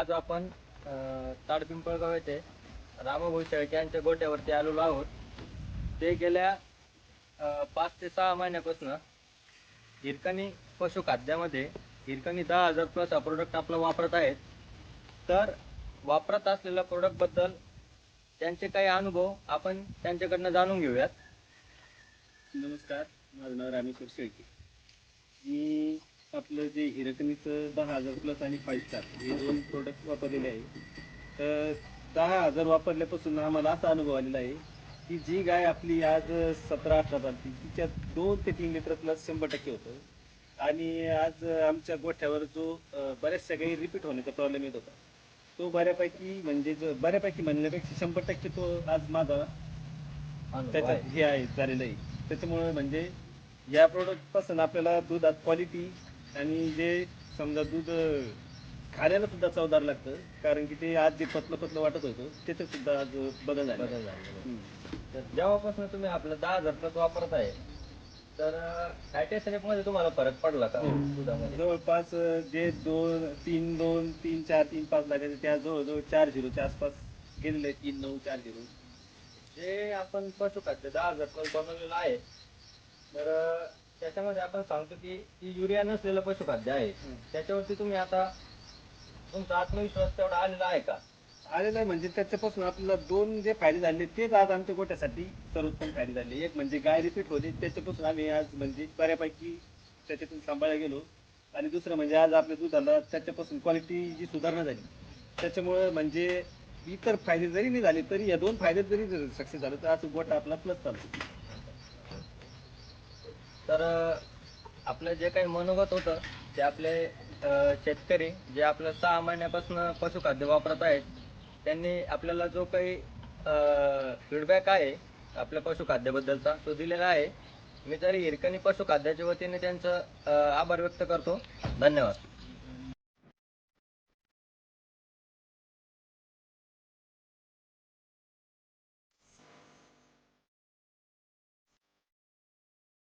आज आपण ताडपिंपळगाव येथे रामाभाऊ शेळके यांच्या गोट्यावरती आलेलो आहोत. ते गेल्या पाच ते सहा महिन्यापासून हिरकणी पशुखाद्यामध्ये हिरकणी दहा हजार प्लस हा प्रोडक्ट आपला वापरत आहेत. तर वापरत असलेल्या प्रोडक्टबद्दल त्यांचे काही अनुभव आपण त्यांच्याकडनं जाणून घेऊयात. नमस्कार माझं नाव रामेश्वर शेळके. मी आपलं जे हिरकणीचं दहा हजार प्लस आणि फाईव्ह स्टार हे दोन प्रोडक्ट वापरलेले आहे. तर दहा हजार वापरल्यापासून आम्हाला असा अनुभव आलेला आहे की जी गाय आपली आज सतरा अठरा चालती तिच्यात दोन ते तीन लिटर प्लस शंभर टक्के होतं. आणि आज आमच्या गोठ्यावर जो बऱ्याचशा गाई रिपीट होण्याचा प्रॉब्लेम येत होता. तो बऱ्यापैकी म्हणजे जो बऱ्यापैकी म्हणण्यापेक्षा शंभर टक्के तो आज माझा त्याच्यात आहे. हे आहे झालेलं आहे. त्याच्यामुळे म्हणजे या प्रोडक्टपासून आपल्याला दुधात क्वालिटी आणि जे समजा दूध खाण्याला सुद्धा चवदार लागतं कारण की ते आज जे पतलं पतलं वाटत होतं त्याच्यात सुद्धा आज बदल झाला बदल. हम्म. तर जेव्हापासून तुम्ही आपलं दहा हजार प्लस वापरत आहे तर फॅटेसरेपमध्ये तुम्हाला फरक पडला का. दुधामध्ये जवळपास जे दोन तीन दोन तीन चार तीन पाच लागायचे त्या जवळजवळ चार झिरोच्या आसपास गेलेले. तीन नऊ चार झिरो जे आपण पशुखाद्य दहा हजार प्लस बनवलेलं आहे तर त्याच्यामध्ये आपण सांगतो की युरिया नसलेलं पशुखाद्य आहे. त्याच्यावरती तुम्ही आता तुमचा आत्मविश्वास तेवढा आलेला आहे का? आलेलं आहे म्हणजे त्याच्यापासून आपल्याला दोन जे फायदे झाले तेच आज आमच्या गोट्यासाठी सर्वोत्तम फायदे झाले. एक म्हणजे गाय रिपीट होते त्याच्यापासून आम्ही आज म्हणजे बऱ्यापैकी त्याच्यातून सांभाळला गेलो. आणि दुसरं म्हणजे आज आपल्या दुधाला त्याच्यापासून क्वालिटी जी सुधारणा झाली त्याच्यामुळे म्हणजे इतर फायदे जरी नाही झाले तरी या दोन फायदे जरी सक्सेस झाले तर आज गोटा आपला प्लस चालतो. तर आपलं जे काही मनोगत होतं ते आपले शेतकरी जे आपलं सहा महिन्यापासून पशुखाद्य वापरत आहेत त्यांनी आपल्याला जो काही फीडबॅक आहे आपल्या पशुखाद्याबद्दलचा तो दिलेला आहे. मी तरी हिरकणी पशुखाद्याच्या वतीने त्यांचं आभार व्यक्त करतो. धन्यवाद.